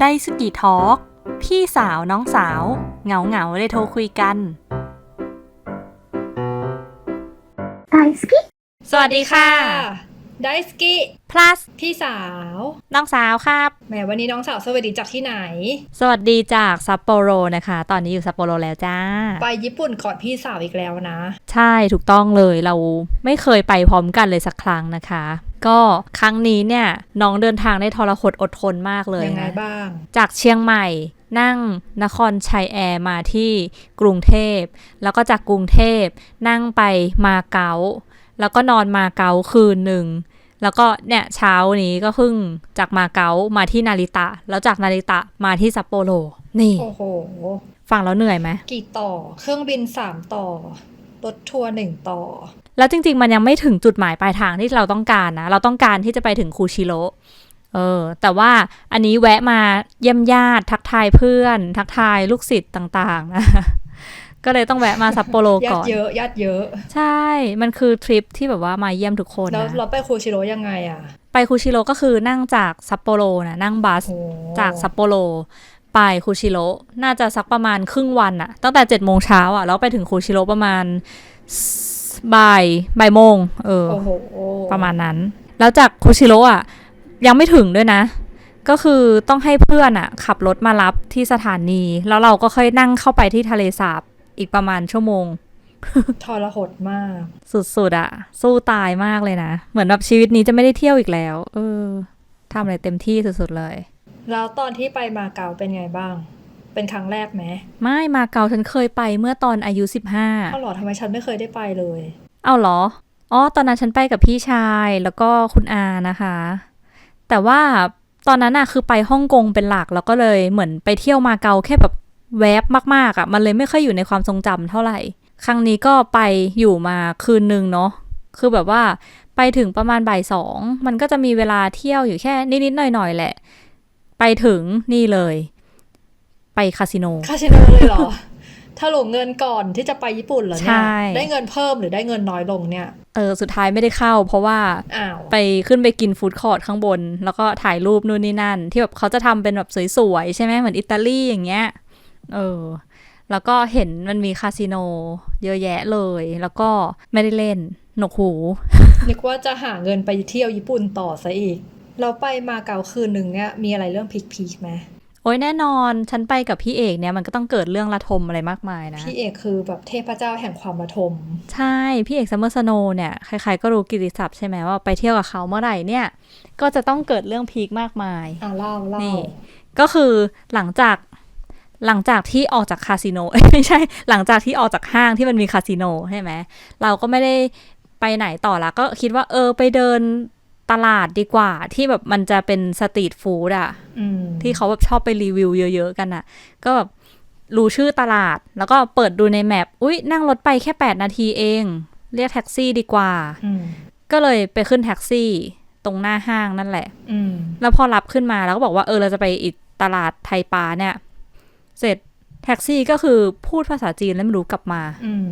ไดสกิทอล์กพี่สาวน้องสาว เหงาเหงาเลยโทรคุยกันไดสกิสวัสดีค่ะ ไดสกิ plus พี่สาว น้องสาวครับ แหมวันนี้น้องสาวสวัสดีจากที่ไหน สวัสดีจากซัปโปโรนะคะ ตอนนี้อยู่ซัปโปโรแล้วจ้า ไปญี่ปุ่นก่อนพี่สาวอีกแล้วนะ ใช่ถูกต้องเลยเราไม่เคยไปพร้อมกันเลยสักครั้งนะคะ ก็ครั้งนี้เนี่ยน้องเดินทางได้ทรหดอดทนมากเลยยังไงนะบ้าง จากเชียงใหม่นั่งนครชัยแอร์มาที่กรุงเทพ แล้วก็จากกรุงเทพนั่งไปมาเก๊า แล้วก็นอนมาเก๊าคืนหนึ่ง แล้วก็เนี่ยเช้านี้ก็เพิ่งจากมาเก๊ามาที่นาริตะ แล้วจากนาริตะมาที่ซัปโปโร นี่ โอ้โห ฟังแล้วเหนื่อยไหม กี่ต่อ เครื่องบินสามต่อ รถทัวร์หนึ่งต่อ แล้วจริง ๆ มันยังไม่ถึงจุดหมายปลายทางที่เราต้องการนะ เราต้องการที่จะไปถึงคูชิโร่เออแต่ว่าอันนี้แวะมาเยี่ยมญาติทักทายเพื่อน ทักทายลูกศิษย์ต่างๆนะ ก็เลยต้องแวะมาซัปโปโรญาก่อตินเยอะญาติเยอะ ใช่ มันคือทริปที่แบบว่ามาเยี่ยมทุกคนแล้วนะ เราไปคูชิโร่ยังไงอะ ไปคูชิโร่ก็คือนั่งจากซัปโปโรนะนั่งบัสโอ้ จากซัปโปโรไปคูชิโร่น่าจะสักประมาณครึ่งวันอะตั้งแต่เจ็ดโมงเช้าอะแล้วไปถึงคูชิโร่ประมาณบ่ายบ่ายโมงเออ โอ้โหประมาณนั้น แล้วจากคุชิโร่อะยังไม่ถึงด้วยนะ ก็คือต้องให้เพื่อนอะขับรถมารับที่สถานี แล้วเราก็ค่อยนั่งเข้าไปที่ทะเลสาบ อีกประมาณชั่วโมงทรหดมาก สุดๆอะสู้ตายมากเลยนะ เหมือนแบบชีวิตนี้จะไม่ได้เที่ยวอีกแล้ว เออทำอะไรเต็มที่สุดๆเลย แล้วตอนที่ไปมาเก๊าเป็นไงบ้าง เป็นครั้งแรกไหมไม่มาเกาฉันเคยไปเมื่อตอนอายุ15เอ้าเหรอทำไมฉันไม่เคยได้ไปเลยเอาเหรออ๋อตอนนั้นฉันไปกับพี่ชายแล้วก็คุณอานะคะ แต่ว่าตอนนั้นอะคือไปฮ่องกงเป็นหลักแล้วก็เลยเหมือนไปเที่ยวมาเกาแค่แบบ แวบมากๆอะมันเลยไม่ค่อยอยู่ในความทรงจำเท่าไหร่ ครั้งนี้ก็ไปอยู่มาคืนนึงเนาะ คือแบบว่าไปถึงประมาณบ่ายสอง มันก็จะมีเวลาเที่ยวอยู่แค่นิดๆหน่อยๆแหละ ไปถึงนี่เลย ไปคาสิโน คาสิโนเลยเหรอ ถ้าหลงเงินก่อนที่จะไปญี่ปุ่นเหรอใช่เนี่ย ได้เงินเพิ่มหรือได้เงินน้อยลงเนี่ย เออ สุดท้ายไม่ได้เข้า เพราะว่าอ้าวไปขึ้นไปกินฟู้ดคอร์ทข้างบน แล้วก็ถ่ายรูปนู่นนี่นั่น ที่แบบเขาจะทำเป็นแบบสวยๆใช่ไหมเหมือนอิตาลีอย่างเงี้ย เออ แล้วก็เห็นมันมีคาสิโน เยอะแยะเลย แล้วก็ไม่ได้เล่น หนวกหู นึกว่าจะหาเงินไปเที่ยวญี่ปุ่นต่อซะอีก เราไปมาเก๊าคืนหนึ่งเนี่ยมีอะไรเรื่องพีคๆไหมโอ้ยแน่นอน ฉันไปกับพี่เอกเนี่ยมันก็ต้องเกิดเรื่องระทมอะไรมากมายนะ พี่เอกคือแบบเทพเจ้าแห่งความระทม ใช่ พี่เอกซัมเมอร์สโนเนี่ยใครๆก็รู้กิตติศัพท์ใช่ไหมว่าไปเที่ยวกับเขาเมื่อไหร่เนี่ย ก็จะต้องเกิดเรื่องพีคมากมาย อะเล่าเล่านี่ก็คือหลังจาก หลังจากที่ออกจากคาสิโนไม่ใช่ หลังจากที่ออกจากห้างที่มันมีคาสิโนใช่ไหมเราก็ไม่ได้ไปไหนต่อละก็คิดว่าเออไปเดินตลาดดีกว่าที่แบบมันจะเป็นสตรีทฟู้ดอะอืมที่เขาแบบชอบไปรีวิวเยอะ ๆ กันอะก็แบบรู้ชื่อตลาด แล้วก็เปิดดูในแมปอุ้ยนั่งรถไปแค่ 8 นาทีเอง เรียกแท็กซี่ดีกว่าอืมก็เลยไปขึ้นแท็กซี่ตรงหน้าห้างนั่นแหละอืมแล้วพอรับขึ้นมาแล้วก็บอกว่าเออเราจะไปอีกตลาดไทยปาเนี่ย เสร็จแท็กซี่ก็คือพูดภาษาจีนแล้วไม่รู้กลับมาอืม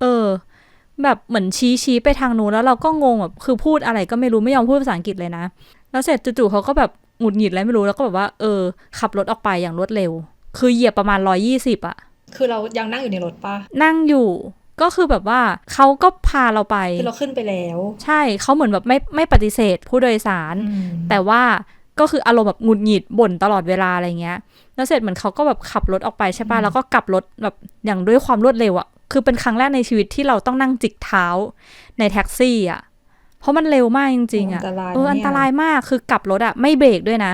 เออ แบบเหมือนชี้ชี้ไปทางนู้นแล้วเราก็งงแบบคือพูดอะไรก็ไม่รู้ไม่ยอมพูดภาษาอังกฤษเลยนะ แล้วเสร็จจู่ๆเขาก็แบบหงุดหงิดอะไรไม่รู้แล้วก็แบบว่าเออ ขับรถออกไปอย่างรวดเร็ว คือเหยียบประมาณร้อยี่สิบอะคือเรายังนั่งอยู่ในรถปะนั่งอยู่ก็คือแบบว่าเขาก็พาเราไปคือเราขึ้นไปแล้ว ใช่เขาเหมือนแบบไม่ไม่ปฏิเสธผู้โดยสารอืมแต่ว่า ก็คืออารมณ์แบบหงุดหงิดบ่นตลอดเวลาอะไรเงี้ย แล้วเสร็จเหมือนเขาก็แบบขับรถออกไปใช่ป่ะ แล้วก็กลับรถแบบอย่างด้วยความรวดเร็วอะคือเป็นครั้งแรกในชีวิตที่เราต้องนั่งจิกเท้าในแท็กซี่อะเพราะมันเร็วมากจริงๆอะอันตรายเออนะเนี่ยอันตรายมากคือกลับรถอะไม่เบรกด้วยนะ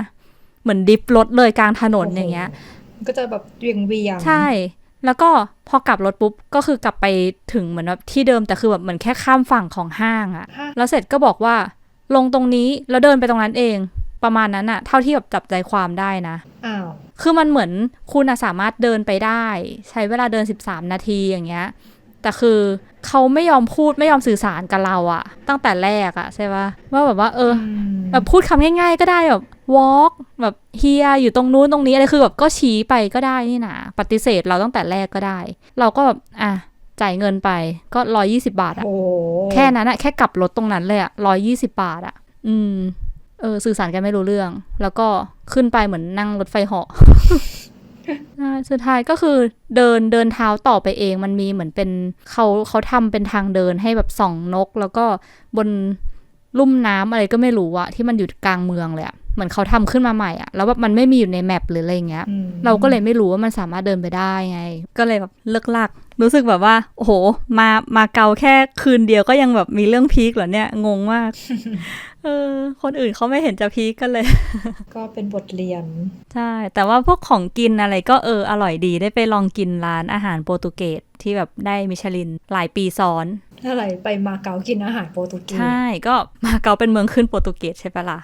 เหมือนดิฟรถเลยกลางถนนอย่างเงี้ยมันก็จะแบบเวียงเวียงๆใช่แล้วก็พอกลับรถปุ๊บก็คือกลับไปถึงเหมือนแบบที่เดิมแต่คือแบบเหมือนแค่ข้ามฝั่งของห้างอะฮะแล้วเสร็จก็บอกว่าลงตรงนี้แล้วเดินไปตรงนั้นเอง ประมาณนั้นอะเท่าที่แบบจับใจความได้นะอ้าวคือมันเหมือนคุณอะสามารถเดินไปได้ ใช้เวลาเดิน 13 นาทีอย่างเงี้ยแต่คือเขาไม่ยอมพูดไม่ยอมสื่อสารกับเราอะตั้งแต่แรกอะใช่ปะว่าแบบว่า เออมแบบพูดคำง่าย ๆ ก็ได้แบบ walk แบบเฮียอยู่ตรงนู้นตรงนี้อะไรคือแบบก็ชี้ไปก็ได้นี่นะปฏิเสธเราตั้งแต่แรกก็ได้ เราก็แบบอะจ่ายเงินไปก็ร้อยี่สิบาทอะโอ้แค่นั้นอะแค่กลับรถตรงนั้นเลยอะร้อยี่สิบาทอะอืม เออสื่อสารกันไม่รู้เรื่อง แล้วก็ขึ้นไปเหมือนนั่งรถไฟเหาะใช่สุดท้ายก็คือเดินเดินเท้าต่อไปเอง มันมีเหมือนเป็นเขาเขาทำเป็นทางเดินให้แบบส่องนก แล้วก็บนลุ่มน้ำอะไรก็ไม่รู้อะที่มันอยู่กลางเมืองเลยอะเหมือนเขาทำขึ้นมาใหม่อะแล้วแบบมันไม่มีอยู่ในแมปหรืออะไรอย่างเงี้ยอืมเราก็เลยไม่รู้ว่ามันสามารถเดินไปได้ไง ก็เลยแบบเลิกลัก รู้สึกแบบว่า โอ้โห มามาเกาแค่คืนเดียวก็ยังแบบมีเรื่องพีคเหรอเนี่ย งงมาก เออ คนอื่นเขาไม่เห็นจะพีคกันเลย ก็เป็นบทเรียน ใช่ แต่ว่าพวกของกินอะไรก็เออ อร่อยดีได้ไปลองกินร้านอาหารโปรตุเกสที่แบบได้มิชลินหลายปีซ้อนอะไรไปมาเก๊ากินอาหารโปรตุเกสใช่ก็มาเกาเป็นเมืองขึ้นโปรตุเกสใช่ปะล่ะ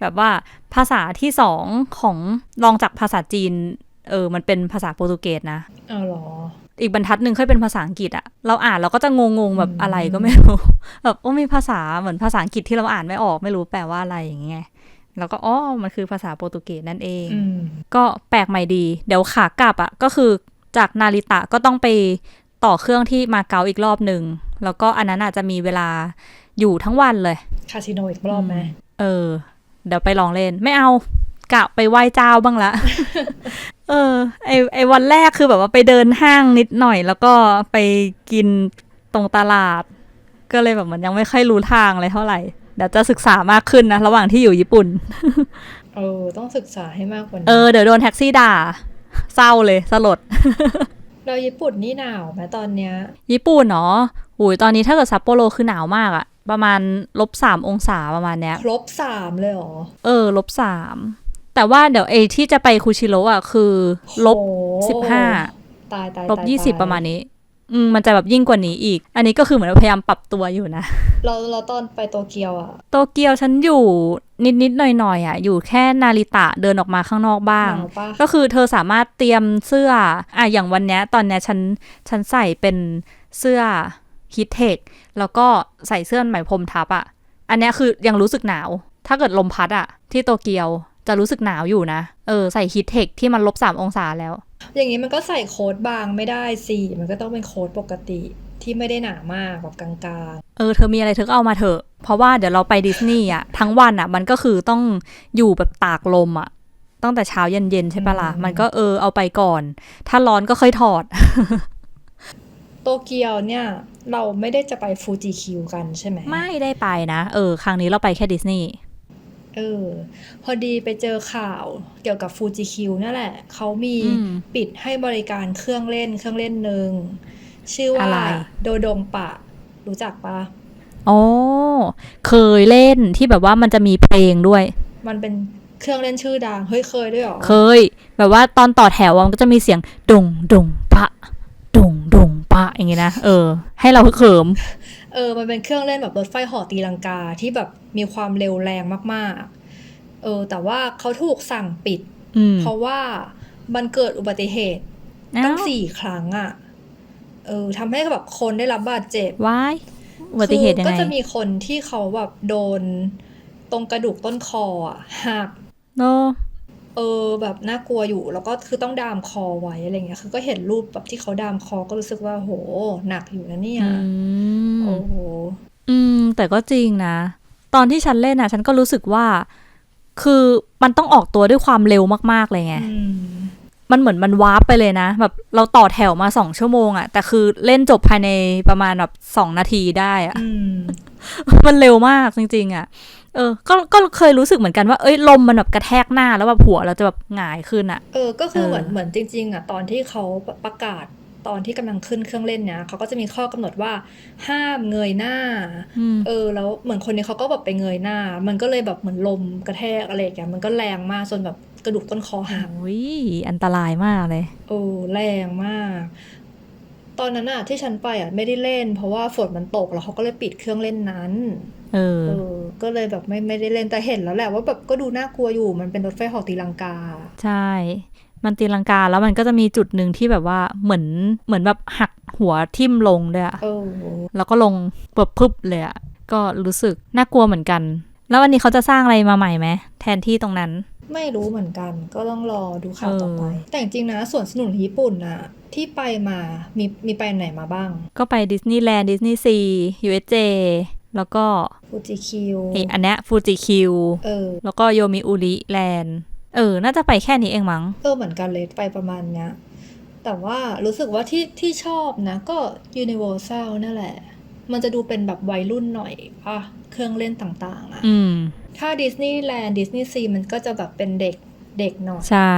แบบว่าภาษาที่สองของรองจากภาษาจีน เออ มันเป็นภาษาโปรตุเกสนะเอาเหรอ อีกบรรทัดหนึ่งค่อยเป็นภาษาอังกฤษอะเราอ่านเราก็จะงงๆแบบอืมอะไรก็ไม่รู้แบบโอ้มีภาษาเหมือนภาษาอังกฤษที่เราอ่านไม่ออกไม่รู้แปลว่าอะไรอย่างเงี้ยแล้วก็อ๋อมันคือภาษาโปรตุเกสนั่นเองอืมก็แปลกใหม่ดี เดี๋ยวขากลับอะก็คือจากนาริตะก็ต้องไปต่อเครื่องที่มาเก๊าอีกรอบหนึ่งแล้วก็อันนั้นอาจจะมีเวลาอยู่ทั้งวันเลย คาสิโนอีกรอบไหมเออ เดี๋ยวไปลองเล่น ไม่เอากะไปไหว้เจ้าบ้างละ เออ ไอไอวันแรกคือแบบว่าไปเดินห้างนิดหน่อย แล้วก็ไปกินตรงตลาด ก็เลยแบบมันยังไม่ค่อยรู้ทางเลยเท่าไหร่เดี๋ยวจะศึกษามากขึ้นนะ ระหว่างที่อยู่ญี่ปุ่น เออ ต้องศึกษาให้มากกว่านี้เออ เดี๋ยวโดนแท็กซี่ด่า เศร้าเลย สลด เราญี่ปุ่นนี่หนาวไหมตอนเนี้ย ญี่ปุ่นเนาะหูยตอนนี้ถ้าเกิดซัปโปโรคือหนาวมากอะประมาณลบสามองศาประมาณเนี้ยครบสามเลยเหรอ เออ ลบสาม แต่ว่าเดี๋ยวเอที่จะไปคูชิโร่อะคือลบโอ้สิบห้าตายตายลบตายี่สิบตยประมาณนี้อืมมันจะแบบยิ่งกว่านี้อีก อันนี้ก็คือเหมือนพยายามปรับตัวอยู่นะ เราเราตอนไปโตเกียวอะโตเกียวฉันอยู่นิดนิดๆหน่อยหน่อยๆอะอยู่แค่นาริตะเดินออกมาข้างนอกบ้างหนาวปะก็คือเธอสามารถเตรียมเสื้ออะอย่างวันเนี้ยตอนเนี้ยฉันฉันใส่เป็นเสื้อฮิตเทคแล้วก็ใส่เสื้อไหมพรมทับอะอันเนี้ยคือยังรู้สึกหนาว ถ้าเกิดลมพัดอะที่โตเกียว จะรู้สึกหนาวอยู่นะ เออ ใส่ฮิตเทคที่มันลบสามองศาแล้ว อย่างนี้มันก็ใส่โค้ทบางไม่ได้สิ มันก็ต้องเป็นโค้ทปกติที่ไม่ได้หนามากแบบกลางเออ เธอมีอะไรเธอก็เอามาเถอะ เพราะว่าเดี๋ยวเราไปดิสนีย์อะ ทั้งวันอะ มันก็คือต้องอยู่แบบตากลมอะตั้งแต่เช้าเย็นๆใช่ปะล่ะ มันก็เออเอาไปก่อน ถ้าร้อนก็ค่อยถอดๆโตเกียวเนี่ย เราไม่ได้จะไปฟูจิคิวกันใช่ไหม ไม่ได้ไปนะ เออ ครั้งนี้เราไปแค่ดิสนีย์ เออ พอดีไปเจอข่าวเกี่ยวกับฟูจิคิวนั่นแหละ เขามีอืมปิดให้บริการเครื่องเล่นเครื่องเล่นหนึ่ง ชื่อว่าอะไรโดดงปะ รู้จักปะอ๋อ เคยเล่นที่แบบว่ามันจะมีเพลงด้วย มันเป็นเครื่องเล่นชื่อดัง เฮ้ยเคยด้วยเหรอ เคย แบบว่าตอนต่อแถวอะมันก็จะมีเสียงดงดงปะดงดงปะ อย่างงี้นะเออ ให้เราฮึกเหิม เออ มันเป็นเครื่องเล่นแบบรถไฟเหอตีลังกาที่แบบมีความเร็วแรงมากๆ เออ แต่ว่าเขาถูกสั่งปิดอืมเพราะว่ามันเกิดอุบัติเหตุ ตั้งอ้าวสี่ครั้งอะ่ะ เออทำให้แบบคนได้รับบาดเจ็บว้ายอุบัติเหตุยังคือไงก็จะมีคนที่เขาแบบโดนตรงกระดูกต้นคออะหักโน เออแบบน่ากลัวอยู่ แล้วก็คือต้องดามคอไว้อะไรเงี้ยคือก็เห็นรูปแบบที่เขาดามคอก็รู้สึกว่าโหหนักอยู่นะเนี่ยอืมโอ้โหอืม แต่ก็จริงนะ ตอนที่ฉันเล่นนะฉันก็รู้สึกว่า คือมันต้องออกตัวด้วยความเร็วมากๆเลยไงอืมมันเหมือนมันวาร์ปไปเลยนะ แบบเราต่อแถวมาสองชั่วโมงอะแต่คือเล่นจบภายในประมาณแบบสองนาทีได้อะอืมมันเร็วมากจริง ๆอะ เออ ก็ ก็เคยรู้สึกเหมือนกันว่า เอ้ย ลมมันแบบกระแทกหน้าแล้วแบบหัวเราจะแบบหงายขึ้นอะเออ ก็คือเออเหมือน เหมือนจริง ๆอะตอนที่เขาประกาศตอนที่กำลังขึ้นเครื่องเล่นเนี่ยเขาก็จะมีข้อกำหนดว่าห้ามเงยหน้าอืมเออ แล้วเหมือนคนนี้เขาก็แบบไปเงยหน้า มันก็เลยแบบเหมือนลมกระแทกอะไรอย่างเงี้ย มันก็แรงมากจนแบบกระดูกต้นคอหักโอ้ยอันตรายมากเลย โอ้แรงมาก ตอนนั้นอะที่ฉันไปอะไม่ได้เล่น เพราะว่าฝนมันตกแล้วเขาก็เลยปิดเครื่องเล่นนั้น เออเออ ก็เลยแบบไม่ไม่ได้เล่นแต่เห็นแล้วแหละว่าแบบก็ดูน่ากลัวอยู่ มันเป็นรถไฟเหอตีลังกา ใช่ มันตีลังกาแล้วมันก็จะมีจุดหนึ่งที่แบบว่าเหมือนเหมือนแบบหักหัวทิ่มลงด้วยอะเออแล้วก็ลงเปิบพึบเลยอะก็รู้สึกน่ากลัวเหมือนกัน แล้ววันนี้เขาจะสร้างอะไรมาใหม่ไหมแทนที่ตรงนั้น ไม่รู้เหมือนกันก็ต้องรอดูข่าวต่อไปเออแต่จริงๆนะส่วนสนุนญี่ปุ่นอะที่ไปมามีมีไปไหนมาบ้าง ก็ไปดิสนีย์แลนด์ดิสนีย์ซี USJ แล้วก็ฟูจิคิวไออันเนี้ยฟูจิคิวเออ แล้วก็โยมิอุริแลนด์เออ น่าจะไปแค่นี้เองมั้ง เออ เหมือนกันเลยไปประมาณเนี้ย แต่ว่ารู้สึกว่าที่ที่ชอบนะ ก็ Universal นั่นแหละ มันจะดูเป็นแบบวัยรุ่นหน่อยป่ะ เครื่องเล่นต่างๆอะอืม ถ้าดิสนีย์แลนด์ดิสนีย์ซีมันก็จะแบบเป็นเด็กเด็กหน่อย ใช่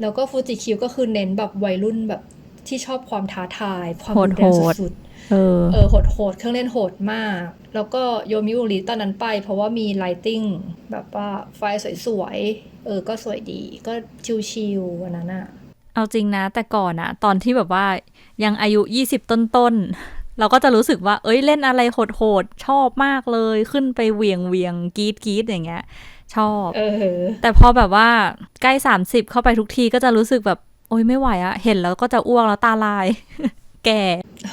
แล้วก็ฟูจิคิวก็คือเน้นแบบวัยรุ่นแบบที่ชอบความท้าทาย ความโหดรุนแรงโหดสุด เออๆเออโหดโหดเครื่องเล่นโหดมาก แล้วก็โยมิอุริตอนนั้นไป เพราะว่ามีไลติงแบบว่าไฟสวยๆ เออ ก็สวยดี ก็ชิวๆอันนั้นอะเอาจริงนะ แต่ก่อนอะตอนที่แบบว่ายังอายุ 20 ต้นๆ เราก็จะรู้สึกว่า เอ้ยเล่นอะไรโหดๆ ชอบมากเลยขึ้นไปเวียงเวียงกรีดกรีดอย่างเงี้ย ชอบเออแต่พอแบบว่าใกล้ 30 เข้าไปทุกทีก็จะรู้สึกแบบโอ๊ยไม่ไหวอะเห็นแล้วก็จะอ้วกแล้วตาลาย แก่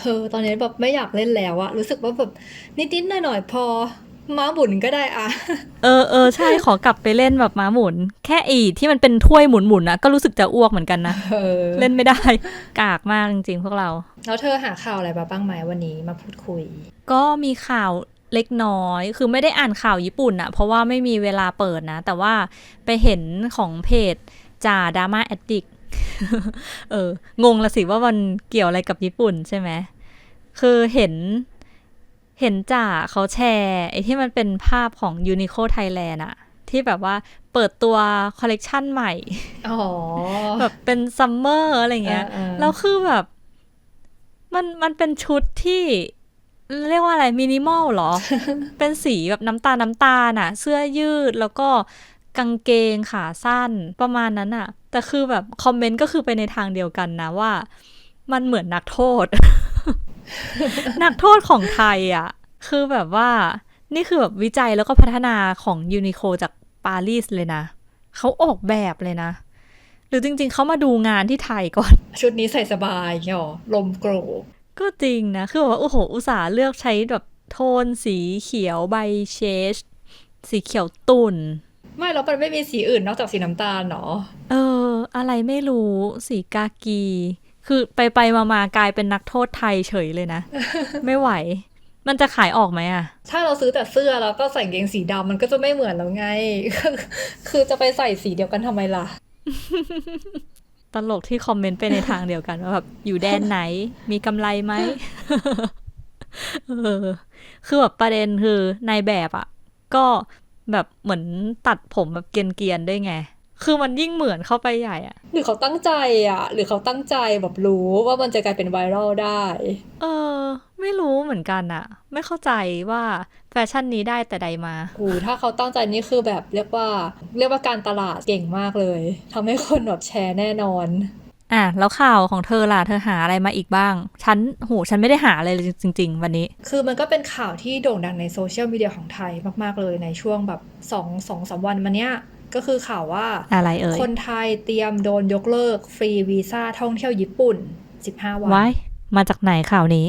เออตอนนี้แบบไม่อยากเล่นแล้วอะรู้สึกว่าแบบนิดๆหน่อยๆพอม้าบุญก็ได้อะเออเออใช่ขอกลับไปเล่นแบบม้าหมุน แค่อีที่มันเป็นถ้วยหมุนหมุนๆนะก็รู้สึกจะอ้วกเหมือนกันนะเออเล่นไม่ได้ กากมากจริงๆพวกเรา แล้วเธอหาข่าวอะไรมาบ้างไหมวันนี้มาพูดคุย ก็มีข่าวเล็กน้อย คือไม่ได้อ่านข่าวญี่ปุ่นอะเพราะว่าไม่มีเวลาเปิดนะ แต่ว่าไปเห็นของเพจจ่าดราม่าแอดดิก เออ งงละสิว่ามันเกี่ยวอะไรกับญี่ปุ่นใช่ไหม คือเห็นเห็นจ่าเขาแชร์ไอ้ที่มันเป็นภาพของ Uniqlo Thailand อะที่แบบว่าเปิดตัวคอลเลกชันใหม่อ๋อแบบเป็นซัมเมอร์อะไรเงี้ยเออเออแล้วคือแบบ มันมันเป็นชุดที่เรียกว่าอะไรมินิมอลเหรอ เป็นสีแบบน้ำตาลน้ำตาลอะเสื้อยืดแล้วก็กางเกงขาสั้นประมาณนั้นอะแต่คือแบบคอมเมนต์ก็คือไปในทางเดียวกันนะว่า มันเหมือนนักโทษ นักโทษของไทยอะคือแบบว่านี่คือแบบวิจัยแล้วก็พัฒนาของยูนิโคจากปารีสเลยนะ เขาออกแบบเลยนะ หรือจริงๆ เขามาดูงานที่ไทยก่อน ชุดนี้ใส่สบายอย่างเงี้ยหรอลมโกรกก็จริงนะ คือแบบว่า โอ้โห อุตส่าห์เลือกใช้แบบโทนสีเขียวใบเชส สีเขียวตุ่น ไม่แล้วมันไม่มีสีอื่นนอกจากสีน้ำตาลเนาะเออ อะไรไม่รู้สีกากี คือไปไปมามากลายเป็นนักโทษไทยเฉยเลยนะ ไม่ไหว มันจะขายออกไหมอะถ้าเราซื้อแต่เสื้อแล้วก็ใส่กางเกงสีดำมันก็จะไม่เหมือนแล้วไง คือจะไปใส่สีเดียวกันทำไมล่ะ ตลกที่คอมเมนต์ไปในทางเดียวกันว่าแบบอยู่แดนไหน มีกำไรไหมเออคือแบบประเด็นคือนายแบบอะก็ แบบเหมือนตัดผมแบบเกรียนๆด้วยไง คือมันยิ่งเหมือนเข้าไปใหญ่อะหรือเขาตั้งใจอะหรือเขาตั้งใจแบบรู้ว่ามันจะกลายเป็นไวรัลได้ เออ ไม่รู้เหมือนกันอะไม่เข้าใจว่าแฟชั่นนี้ได้แต่ใดมากูถ้าเขาตั้งใจนี่คือแบบเรียกว่า เรียกว่าการตลาดเก่งมากเลยทำให้คนแบบแชร์แน่นอน อะแล้วข่าวของเธอล่ะเธอหาอะไรมาอีกบ้าง ฉันโหฉันไม่ได้หาอะไรเลยจริง ๆ วันนี้ คือมันก็เป็นข่าวที่โด่งดังในโซเชียลมีเดียของไทยมาก ๆ เลยในช่วงแบบสองสองสามวันมาเนี้ยก็คือข่าวว่าอะไรเอ่ยคนไทยเตรียมโดนยกเลิกฟรีวีซ่าท่องเที่ยวญี่ปุ่น 15 วันไว้มาจากไหนข่าวนี้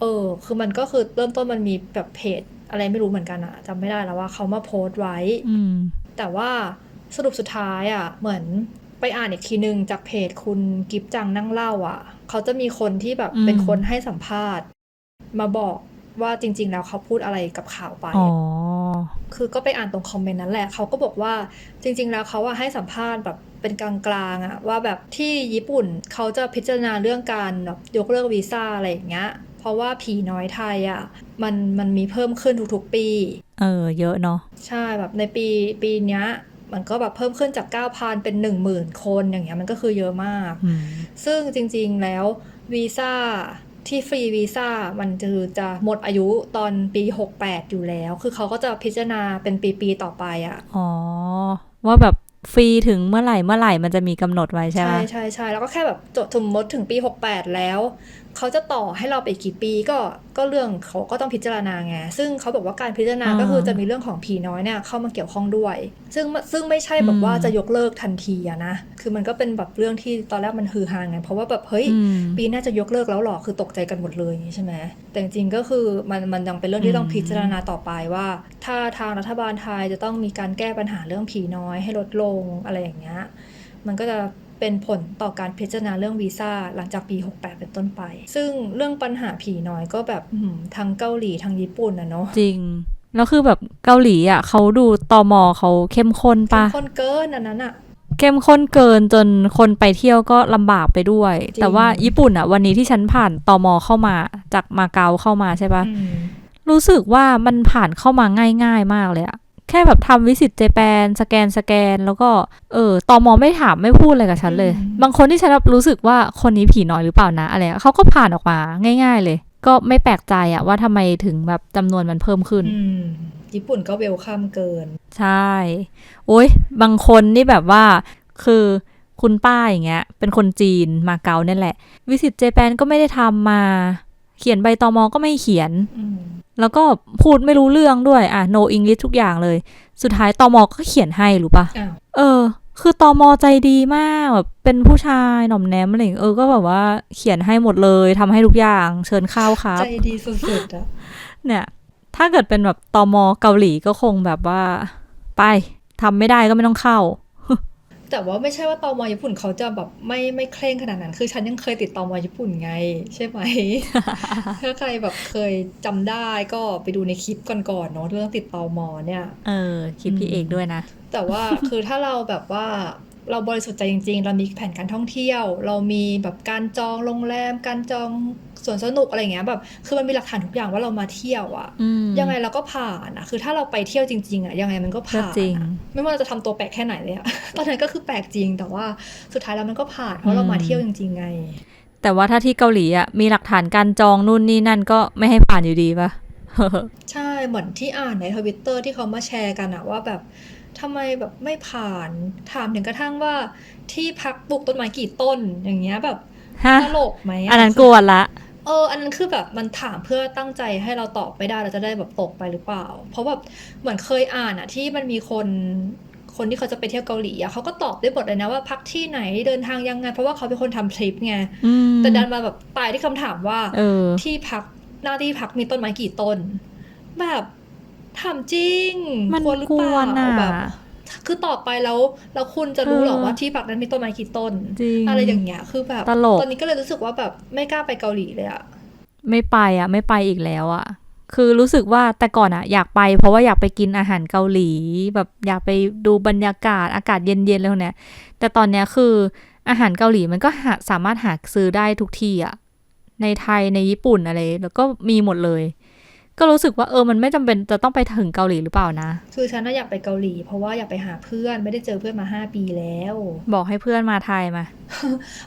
เออ คือมันก็คือเริ่มต้นมันมีแบบเพจ อะไรไม่รู้เหมือนกันอะจำไม่ได้แล้วว่าเขามาโพสต์ไว้อืมแต่ว่าสรุปสุดท้ายอะเหมือน ไปอ่านอีกทีนึงจากเพจคุณกิฟจังนั่งเล่าอะเขาจะมีคนที่แบบอืมเป็นคนให้สัมภาษณ์ มาบอกว่าจริง ๆ แล้วเขาพูดอะไรกับข่าวไปอ๋อคือก็ไปอ่านตรงคอมเมนต์นั้นแหละ เขาก็บอกว่าจริง ๆ แล้วเขาอะให้สัมภาษณ์แบบเป็นกลางๆอะว่าแบบที่ญี่ปุ่นเขาจะพิจารณาเรื่องการแบบยกเลิกวีซ่าอะไรอย่างเงี้ย เพราะว่าผีน้อยไทยอะมันมันมีเพิ่มขึ้นทุกๆปี เออเยอะเนาะใช่แบบในปีปีเนี้ย มันก็แบบเพิ่มขึ้นจาก 9,000 เป็น 10,000 คนอย่างเงี้ยมันก็คือเยอะมากอืมซึ่งจริงๆแล้ววีซ่าที่ฟรีวีซ่ามันจะจะหมดอายุตอนปี 68 อยู่แล้ว คือเขาก็จะพิจารณาเป็นปีๆต่อไปอะ่ะ อ๋อ ว่าแบบฟรีถึงเมื่อไหร่เมื่อไหร่มันจะมีกำหนดไว้ใช่ไหมใช่ใช่ใช่แล้วก็แค่แบบจดสมมติถึงปี 68 แล้ว เขาจะต่อให้เราไปอีกกี่ปีก็ก็เรื่องเขาก็ต้องพิจารณาไงซึ่งเขาบอกว่าการพิจารณาอ่าก็คือจะมีเรื่องของผีน้อยเนี่ยเข้ามาเกี่ยวข้องด้วย ซึ่งซึ่งไม่ใช่แบบว่าอืมจะยกเลิกทันทีอะนะคือมันก็เป็นแบบเรื่องที่ตอนแรกมันฮือฮาไงเพราะว่าแบบเฮ้ยอืมปีหน่าจะยกเลิกแล้วหรอคือตกใจกันหมดเลยอย่างนี้ใช่ไหมแต่จริงๆก็คือมันมันยังเป็นเรื่องที่ต้องอืมพิจารณาต่อไปว่า ถ้าทางรัฐบาลไทยจะต้องมีการแก้ปัญหาเรื่องผีน้อยให้ลดลงอะไรอย่างเงี้ยมันก็จะ เป็นผลต่อการพิจารณาเรื่องวีซ่าหลังจากปี 68 เป็นต้นไป ซึ่งเรื่องปัญหาผีน้อยก็แบบอื้อหือทั้งเกาหลีทั้งญี่ปุ่นนะเนาะจริงแล้วคือแบบเกาหลีอะเขาดูตอมอเขาเข้มข้นปะคนเกินอันนั้นอะเข้มข้นเกินจนคนไปเที่ยวก็ลำบากไปด้วยจริงแต่ว่าญี่ปุ่นอะ วันนี้ที่ฉันผ่านตอมอเข้ามาจากมาเก๊าเข้ามาใช่ปะอืมรู้สึกว่ามันผ่านเข้ามาง่าย ๆ มากเลยอะ แค่แบบทำวิสิตเจแปนสแกนสแกน แล้วก็เออตอมอไม่ถามไม่พูดอะไรกับฉันเลย บางคนที่ฉันแบบรู้สึกว่าคนนี้ผีน้อยหรือเปล่านะอะไรอะเขาก็ผ่านออกมาง่าย ๆ เลย ก็ไม่แปลกใจอะว่าทำไมถึงแบบจำนวนมันเพิ่มขึ้นอืมญี่ปุ่นก็เวลคัมเกิน ใช่ โอ้ยบางคนนี่แบบว่าคือคุณป้าอย่างเงี้ย เป็นคนจีนมาเก๊าเนี่ยแหละ วิสิตเจแปนก็ไม่ได้ทำมา เขียนใบตอมอก็ไม่เขียนอืมแล้วก็พูดไม่รู้เรื่องด้วย อะ no English ทุกอย่างเลย สุดท้ายตอมอก็เขียนให้รู้ปะอ้าวเออ คือตอมอใจดีมากแบบเป็นผู้ชายหน่อมแนมอะไรอย่างเงี้ยเออ ก็แบบว่าเขียนให้หมดเลยทำให้ทุกอย่าง เชิญเข้าครับ ใจดีสุดๆอะเนี่ย ถ้าเกิดเป็นแบบตอมอเกาหลีก็คงแบบว่า ไปทำไม่ได้ก็ไม่ต้องเข้า แต่ว่าไม่ใช่ว่าตอมญี่ปุ่นเขาจะแบบไม่ไม่เคร่งขนาดนั้น คือฉันยังเคยติดตอมญี่ปุ่นไง ใช่ไหมถ้าใครแบบเคยจำได้ก็ไปดูในคลิปก่อนๆเนาะเรื่องติดตอมเนี่ย เออคลิปพี่เอกด้วยนะ แต่ว่าคือถ้าเราแบบว่า เราบริสุทธิ์ใจจริง ๆ เรามีแผนการท่องเที่ยว เรามีแบบการจองโรงแรม การจองสวนสนุกอะไรเงี้ยแบบ คือมันมีหลักฐานทุกอย่างว่าเรามาเที่ยวอะอืมยังไงเราก็ผ่านอะคือถ้าเราไปเที่ยวจริง ๆอะยังไงมันก็ผ่านก็จริงอะไม่ว่าเราจะทำตัวแปลกแค่ไหนเลยอะตอนนั้นก็คือแปลกจริง แต่ว่าสุดท้ายแล้วมันก็ผ่านเพราะเรามาเที่ยวจริง ๆ ไง แต่ว่าถ้าที่เกาหลีอะมีหลักฐานการจองนู่นนี่นั่นก็ไม่ให้ผ่านอยู่ดีปะใช่เหมือนที่อ่านในทวิตเตอร์ที่เขามาแชร์กันอะว่าแบบ ทำไมแบบไม่ผ่านถามถึงกระทั่งว่า ที่พักปลูกต้นไม้กี่ต้นอย่างเงี้ยแบบฮะตลกไหมะอันนั้นกวนละเอออันนั้นคือแบบมันถามเพื่อตั้งใจให้เราตอบไม่ได้เราจะได้แบบตกไปหรือเปล่า เพราะแบบเหมือนเคยอ่านอะที่มันมีคนคนที่เขาจะไปเที่ยวเกาหลีอะเขาก็ตอบได้หมดเลยนะว่าพักที่ไหนเดินทางยังไง เพราะว่าเขาเป็นคนทำทริปไงอืมแต่ดันมาแบบตายที่คำถามว่าเออที่พักหน้าที่พักมีต้นไม้กี่ต้น แบบ ถามจริงมันควรหรือกเปล่าวนอะแบบคือตอบไปแล้วแล้วคุณจะรู้เหรอเออว่าที่พักนั้นมีต้นไม้กี่ต้นจริงอะไรอย่างเงี้ยคือแบบตลกตอนนี้ก็เลยรู้สึกว่าแบบไม่กล้าไปเกาหลีเลยอะไม่ไปอะไม่ไปอีกแล้วอะคือรู้สึกว่าแต่ก่อนอะอยากไป เพราะว่าอยากไปกินอาหารเกาหลี แบบอยากไปดูบรรยากาศอากาศเย็นๆแล้วเนี่ยแต่ตอนเนี้ยคืออาหารเกาหลีมันก็หาสามารถหาซื้อได้ทุกที่อะในไทยในญี่ปุ่นอะไร แล้วก็มีหมดเลย ก็รู้สึกว่าเออมันไม่จำเป็นจะต้องไปถึงเกาหลีหรือเปล่านะ คือฉันน่ะอยากไปเกาหลี เพราะว่าอยากไปหาเพื่อนไม่ได้เจอเพื่อนมาห้าปีแล้ว บอกให้เพื่อนมาไทยมา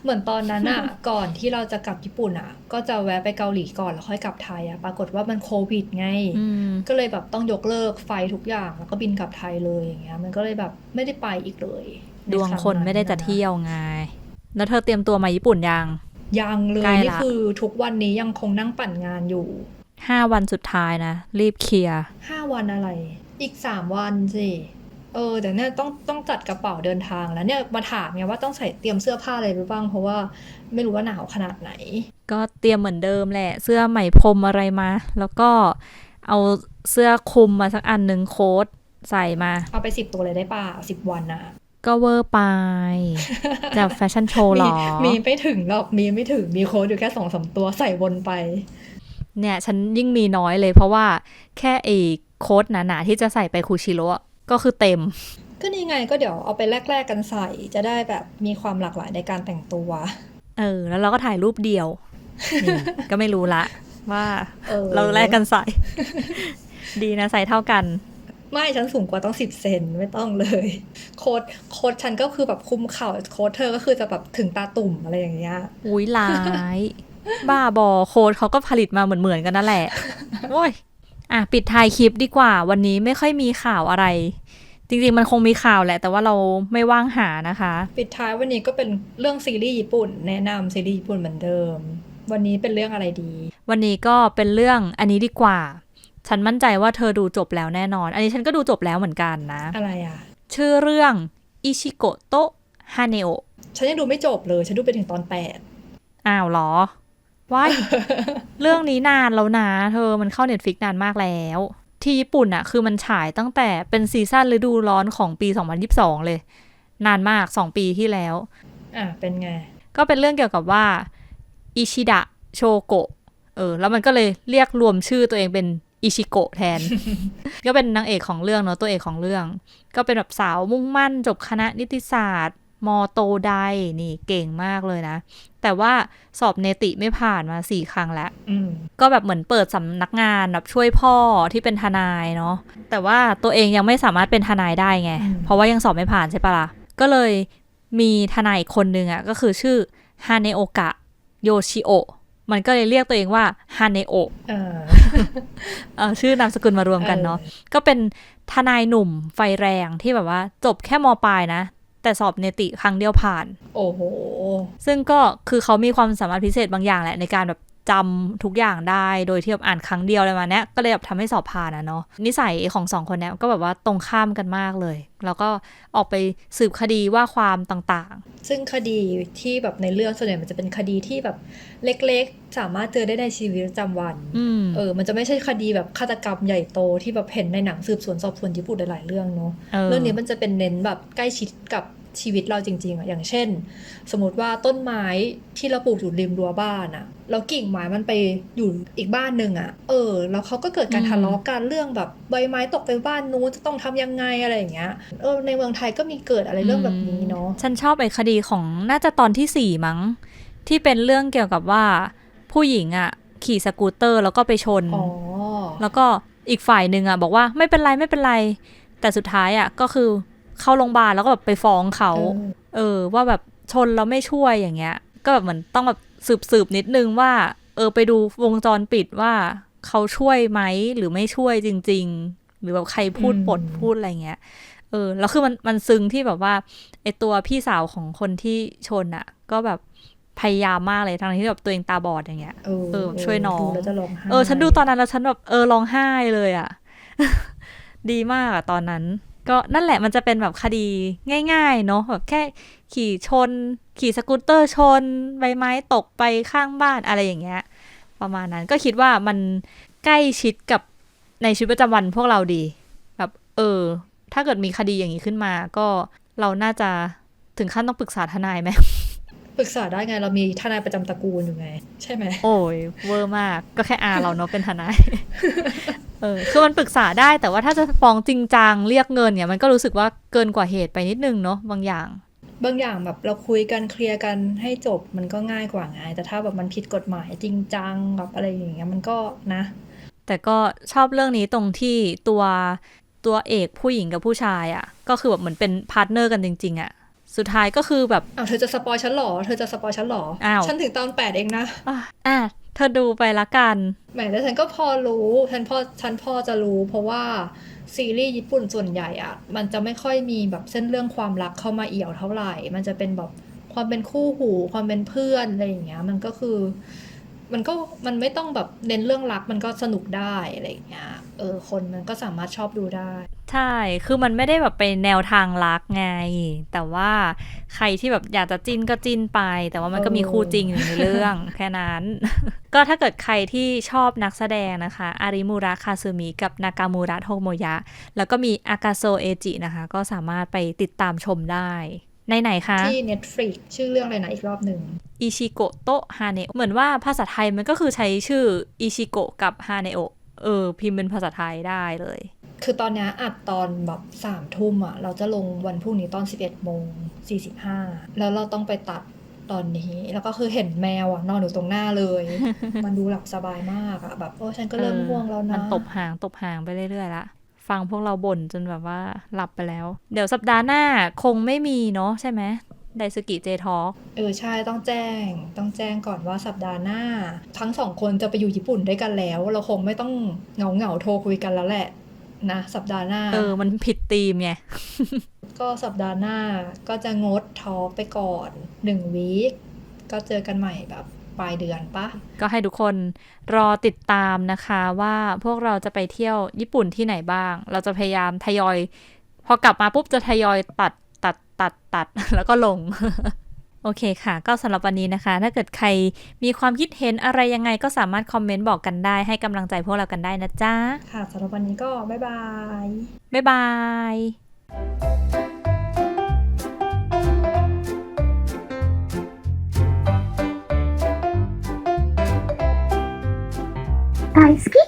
เหมือนตอนนั้นอะก่อนที่เราจะกลับญี่ปุ่นอะก็จะแวะไปเกาหลีก่อนแล้วค่อยกลับไทยอะปรากฏว่ามันโควิดไงอืมก็เลยแบบต้องยกเลิกไฟทุกอย่างแล้วก็บินกลับไทยเลยอย่างเงี้ย มันก็เลยแบบไม่ได้ไปอีกเลย ดวงคนไม่ได้จะเที่ยวไงแล้วเธอเตรียมตัวมาญี่ปุ่นยังยังเลใกล้ยละนี่คือทุกวันนี้ยังคงนั่งปั่นงานอยู่ ห้าวันสุดท้ายนะ รีบเคลียร์ห้าวันอะไร อีกสามวันสิเออแต่เนี่ยต้องต้องจัดกระเป๋าเดินทางแล้วเนี่ยมาถามไงว่าต้องใส่เตรียมเสื้อผ้าอะไรไปบ้าง เพราะว่าไม่รู้ว่าหนาวขนาดไหน ก็เตรียมเหมือนเดิมแหละ เสื้อไหมพรมอะไรมา แล้วก็เอาเสื้อคลุมมาสักอันหนึ่งโค้ทใส่มา เอาไปสิบตัวเลยได้ป่ะสิบวันนะก็เวอร์ไปจะแฟชั่นโชว์หรมีอมีไม่ถึงหรอกมีไม่ถึงมีโค้ดอยู่แค่สองสามตัวใส่วนไป เนี่ยฉันยิ่งมีน้อยเลยเพราะว่าแค่ไอ้โค้ทหนาๆที่จะใส่ไปคูชิโร่อะก็คือเต็ม ก็นี่ไงก็เดี๋ยวเอาไปแลกๆกันใส่จะได้แบบมีความหลากหลายในการแต่งตัว เออ แล้วเราก็ถ่ายรูปเดียวนี่ก็ไม่รู้ละ ว่าเออเราแลกกันใส่ ดีนะใส่เท่ากัน ไม่ฉันสูงกว่าต้องสิบเซนไม่ต้องเลย โค้ดโค้ดฉันก็คือแบบคุมเข่าโค้ดเธอก็คือจะแบบถึงตาตุ่มอะไรอย่างเงี้ยอุ้ยร้าย บ้าบอโค้ดเขาก็ผลิตมาเหมือนๆกันนั่นแหละโอ้ยอะปิดท้ายคลิปดีกว่า วันนี้ไม่ค่อยมีข่าวอะไร จริงๆมันคงมีข่าวแหละ แต่ว่าเราไม่ว่างหานะคะ ปิดท้ายวันนี้ก็เป็นเรื่องซีรีส์ญี่ปุ่น แนะนำซีรีส์ญี่ปุ่นเหมือนเดิม วันนี้เป็นเรื่องอะไรดี วันนี้ก็เป็นเรื่องอันนี้ดีกว่า ฉันมั่นใจว่าเธอดูจบแล้วแน่นอน อันนี้ฉันก็ดูจบแล้วเหมือนกันนะอะไรอะชื่อเรื่องอิชิโกโตะฮาเนโอฉันยังดูไม่จบเลย ฉันดูไปถึงตอนแปดอ้าวเหรอ ว้ายเรื่องนี้นานแล้วนะ เธอมันเข้าเน็ตฟิกนานมากแล้ว ที่ญี่ปุ่นอะคือมันฉายตั้งแต่เป็นซีซั่นฤดูร้อนของปี 2022 เลย นานมาก 2 ปีที่แล้วออะเป็นไง ก็เป็นเรื่องเกี่ยวกับว่าอิชิดะโชโกะเออ แล้วมันก็เลยเรียกรวมชื่อตัวเองเป็นอิชิโกะแทน ก็เป็นนางเอกของเรื่องเนาะตัวเอกของเรื่อง ก็เป็นแบบสาวมุ่งมั่นจบคณะนิติศาสตร์ มโตไดนี่เก่งมากเลยนะ แต่ว่าสอบเนติไม่ผ่านมาสี่ครั้งแล้วอืมก็แบบเหมือนเปิดสำนักงานแบบช่วยพ่อที่เป็นทนายเนาะแต่ว่าตัวเองยังไม่สามารถเป็นทนายได้ไงอืมเพราะว่ายังสอบไม่ผ่านใช่ปะล่ะก็เลยมีทนายอีกคนนึงอะ่ะก็คือชื่อฮาเนโอกะโยชิโอะมันก็เลยเรียกตัวเองว่าฮาเนโอะเออเออชื่อนามสกุลมารวมกันเนาะก็เป็นทนายหนุ่มไฟแรงที่แบบว่าจบแค่มปลายนะ แต่สอบเนติครั้งเดียวผ่าน โอ้โห ซึ่งก็คือเขามีความสามารถพิเศษบางอย่างแหละในการแบบ จำทุกอย่างได้โดยที่แบบอ่านครั้งเดียวอะไรมาเนี้ยก็เลยแบบทำให้สอบผ่านนะเนาะนิสัยของสองคนเนี้ยก็แบบว่าตรงข้ามกันมากเลย แล้วก็ออกไปสืบคดีว่าความต่างซึ่งคดีที่แบบในเรื่องส่วนใหญ่มันจะเป็นคดีที่แบบเล็กๆ สามารถเจอได้ในชีวิตประจำวันๆอืมเออ มันจะไม่ใช่คดีแบบฆาตกรรมใหญ่โตที่แบบเห็นในหนังสืบสวนสอบสวนญี่ปุ่นหลายๆเรื่องเนาะเรื่องนี้มันจะเป็นเน้นแบบใกล้ชิดกับ ชีวิตเราจริง ๆอะอย่างเช่น สมมติว่าต้นไม้ที่เราปลูกอยู่ริมรั้วบ้านอะแล้วกิ่งไม้มันไปอยู่อีกบ้านหนึ่งอะเออ แล้วเขาก็เกิดการอืมทะเลาะกันเรื่องแบบใบไม้ตกไปบ้านนู้นจะต้องทำยังไงอะไรอย่างเงี้ยเออในเมืองไทยก็มีเกิดอะไรเรื่องแบบนี้เนาะฉันชอบไอ้คดีของน่าจะตอนที่สี่มั้ง ที่เป็นเรื่องเกี่ยวกับว่าผู้หญิงอะ่ะขี่สกูตเตอร์แล้วก็ไปชนอ๋อแล้วก็อีกฝ่ายหนึ่งอะบอกว่าไม่เป็นไรไม่เป็นไร แต่สุดท้ายอะก็คือ เข้าโรงพยาบาลแล้วก็แบบไปฟ้องเขา เออเออว่าแบบชนแล้วไม่ช่วยอย่างเงี้ย ก็แบบเหมือนต้องแบบสืบสืบนิดนึงว่า เออไปดูวงจรปิดว่าเขาช่วยไหมหรือไม่ช่วยจริง ๆ หรือแบบใครพูดอืมปดพูดอะไรเงี้ย เออ แล้วคือมันมันซึ้งที่แบบว่าไอตัวพี่สาวของคนที่ชนอะ ก็แบบพยายามมากเลยทั้งที่แบบตัวเองตาบอดอย่างเงี้ย เออเออช่วยน้องดูแล้วจะร้องไห้เออ ฉันดูตอนนั้นแล้วฉันแบบเออร้องไห้เลยอะ่ะ ดีมากอะ่ะตอนนั้น ก็นั่นแหละมันจะเป็นแบบคดีง่ายๆเนาะแบบแค่ขี่ชน ขี่สกูตเตอร์ชน ใบไม้ตกไปข้างบ้านอะไรอย่างเงี้ย ประมาณนั้นก็คิดว่ามันใกล้ชิดกับในชีวิตประจำวันพวกเราดี แบบเออ ถ้าเกิดมีคดีอย่างนี้ขึ้นมา ก็เราน่าจะถึงขั้นต้องปรึกษาทนายไหม ปรึกษาได้ไงเรามีทนายประจำตระกูลอยู่ไง ใช่ไหม โอ้ยเวอร์มากก็แค่อาเราเนาะเป็นทนายเออคือมันปรึกษาได้แต่ว่าถ้าจะฟ้องจริงจังเรียกเงินเนี่ยมันก็รู้สึกว่าเกินกว่าเหตุไปนิดนึงเนาะบางอย่าง บางอย่างแบบเราคุยกันเคลียร์กันให้จบมันก็ง่ายกว่าไงแต่ถ้าแบบมันผิดกฎหมายจริงจังแบบอะไรอย่างเงี้ยมันก็นะ แต่ก็ชอบเรื่องนี้ตรงที่ตัวตัวเอกผู้หญิงกับผู้ชายอะ่ะ ก็คือแบบเหมือนเป็นพาร์ทเนอร์กันจริง ๆอะ่ะ สุดท้ายก็คือแบบอ้าวเธอจะสปอยฉันเหรอ เธอจะสปอยฉันเหรออ้าวฉันถึงตอนแปดเองนะอะอะเธอดูไปละกันแหมแต่ฉันก็พอรู้ฉันพอฉันพอจะรู้ เพราะว่าซีรีส์ญี่ปุ่นส่วนใหญ่อะมันจะไม่ค่อยมีแบบเส้นเรื่องความรักเข้ามาเอี่ยวเท่าไหร่ มันจะเป็นแบบความเป็นคู่หู ความเป็นเพื่อนอะไรอย่างเงี้ย มันก็คือ มันก็มันไม่ต้องแบบเน้นเรื่องรักมันก็สนุกได้อะไรอย่างเงี้ยเออคนมันก็สามารถชอบดูได้ ใช่ คือมันไม่ได้แบบไปแนวทางรักไง แต่ว่าใครที่แบบอยากจะจิ้นก็จิ้นไป แต่ว่ามันก็มีเออคู่จริงอยู่ในเรื่อง แค่นั้น ก็ถ้าเกิดใครที่ชอบนักแสดงนะคะ อาริมูระคาซึมิกับนากามูระโทโมยะ แล้วก็มีอากาโซเอจินะคะ ก็สามารถไปติดตามชมได้ ในไหนคะ ที่ Netflix ชื่อเรื่องอะไรนะอีกรอบหนึ่งอิชิโกะโตะฮาเนโอเหมือนว่าภาษาไทยมันก็คือใช้ชื่ออิชิโกะกับฮาเนโอเออ พิมพ์เป็นภาษาไทยได้เลย คือตอนเนี้ยอัดตอนแบบสามทุ่มอะ เราจะลงวันพรุ่งนี้ตอนสิบเอ็ดโมงสี่สิบห้าแล้วเราต้องไปตัดตอนนี้ แล้วก็คือเห็นแมวอะ นอนอยู่ตรงหน้าเลย มันดูหลับสบายมากอะ แบบโอ้ฉันก็เริ่มง่วงแล้วนะ มันตบหางตบหางไปเรื่อยๆละ ฟังพวกเราบ่นจนแบบว่าหลับไปแล้ว เดี๋ยวสัปดาห์หน้าคงไม่มีเนาะใช่ไหมไดสกิเจทอเออใช่ต้องแจ้ง ต้องแจ้งก่อนว่าสัปดาห์หน้า ทั้งสองคนจะไปอยู่ญี่ปุ่นด้วยกันแล้ว เราคงไม่ต้องเหงาเหงาๆโทรคุยกันแล้วแหละ นะ สัปดาห์หน้า เออ มันผิดธีมไงก็สัปดาห์หน้าก็จะงดทอล์กไปก่อนหนึ่งวีคก็เจอกันใหม่แบบป ลายเดือนปะก็ให้ทุกคนรอติดตามนะคะว่าพวกเราจะไปเที่ยวญี่ปุ่นที่ไหนบ้าง เราจะพยายามทยอย พอกลับมาปุ๊บจะทยอยตัดตัดตัดตัดแล้วก็ลงโอเคค่ะ ก็สำหรับวันนี้นะคะ ถ้าเกิดใครมีความคิดเห็นอะไรยังไงก็สามารถคอมเมนต์บอกกันได้ให้กำลังใจพวกเรากันได้นะจ๊ะ ค่ะสำหรับวันนี้ก็บ๊ายบาย บ๊ายบาย 大好き。